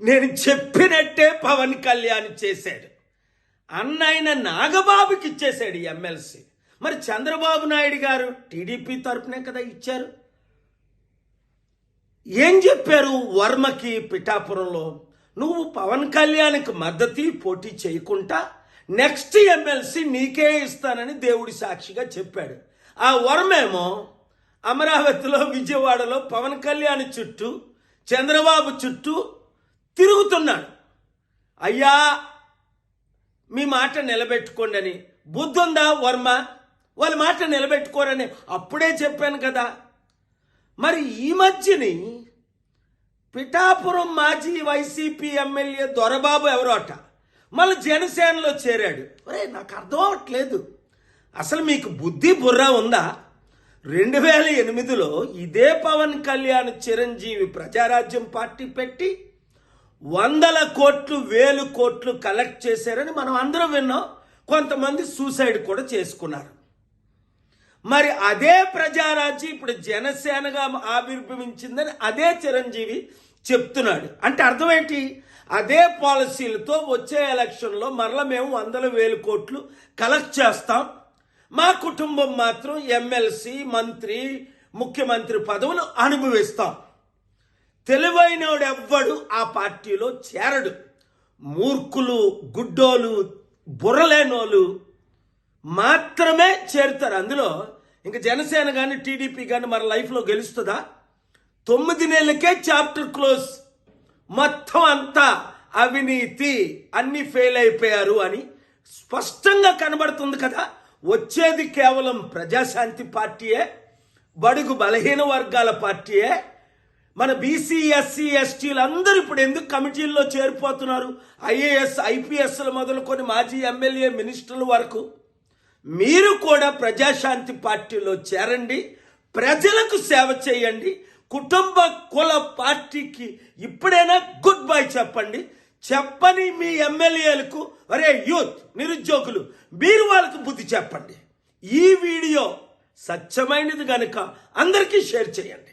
నేను చెప్పినట్టే పవన్ కళ్యాణ్ చేశాడు. అన్నైన నాగబాబుకి ఇచ్చేశాడు ఎమ్మెల్సీ. మరి చంద్రబాబు నాయుడు గారు టీడీపీ తరపునే కదా ఇచ్చారు. ఏం చెప్పారు వర్మకి పిఠాపురంలో? నువ్వు పవన్ కళ్యాణ్కి మద్దతు పోటీ చేయకుండా నెక్స్ట్ ఎమ్మెల్సీ నీకే ఇస్తానని దేవుడి సాక్షిగా చెప్పాడు. ఆ వర్మేమో అమరావతిలో విజయవాడలో పవన్ కళ్యాణ్ చుట్టూ చంద్రబాబు చుట్టూ తిరుగుతున్నాడు. అయ్యా మీ మాట నిలబెట్టుకోండి అని బుద్ధుందా వర్మ? వాళ్ళ మాట నిలబెట్టుకోరని అప్పుడే చెప్పాను కదా. మరి ఈ మధ్యని పిఠాపురం మాజీ వైసీపీ ఎమ్మెల్యే దొరబాబు ఎవరో అట. మళ్ళీ జనసేనలో చేరాడు. ఒరే నాకు అర్థం అవ్వట్లేదు. అసలు మీకు బుద్ధి బుర్ర ఉందా? రెండు వేల ఎనిమిదిలో ఇదే పవన్ కళ్యాణ్ చిరంజీవి ప్రజారాజ్యం పార్టీ పెట్టి వందల కోట్లు వేలు కోట్లు కలెక్ట్ చేశారని మనం అందరం విన్నాం. కొంతమంది సూసైడ్ కూడా చేసుకున్నారు. మరి అదే ప్రజారాజ్యం ఇప్పుడు జనసేనగా ఆవిర్భవించిందని అదే చిరంజీవి చెప్తున్నాడు. అంటే అర్థం ఏంటి? అదే పాలసీలతో వచ్చే ఎలక్షన్లో మరల మేము వందల వేలు కోట్లు కలెక్ట్ చేస్తాం. మా కుటుంబం మాత్రం ఎమ్మెల్సీ మంత్రి ముఖ్యమంత్రి పదవులు అనుభవిస్తాం. తెలివైనోడు ఎవ్వడు ఆ పార్టీలో చేరడు. మూర్ఖులు గుడ్డోలు బుర్రలేనోళ్ళు మాత్రమే చేరుతారు. అందులో ఇంకా జనసేన కానీ టీడీపీ కానీ మన లైఫ్లో గెలుస్తుందా? తొమ్మిది నెలలకే చాప్టర్ క్లోజ్. మొత్తం అంతా అవినీతి అన్ని ఫెయిల్ అయిపోయారు అని స్పష్టంగా కనబడుతుంది కదా. వచ్చేది కేవలం ప్రజాశాంతి పార్టీయే బడుగు బలహీన వర్గాల పార్టీయే మన బీసీ ఎస్సీ ఎస్టీలు అందరూ ఇప్పుడు ఎందుకు కమిటీల్లో చేరిపోతున్నారు? ఐఏఎస్ ఐపీఎస్లు మొదలుకొని మాజీ ఎమ్మెల్యే మినిస్టర్ల వరకు. మీరు కూడా ప్రజాశాంతి పార్టీలో చేరండి. ప్రజలకు సేవ చేయండి. కుటుంబ కుల పార్టీకి ఇప్పుడైనా గుడ్ బై చెప్పండి. చెప్పని మీ ఎమ్మెల్యేలకు అరే యూత్ నిరుద్యోగులు మీరు వాళ్ళకు బుద్ధి చెప్పండి. ఈ వీడియో సత్యమైనది కనుక అందరికీ షేర్ చేయండి.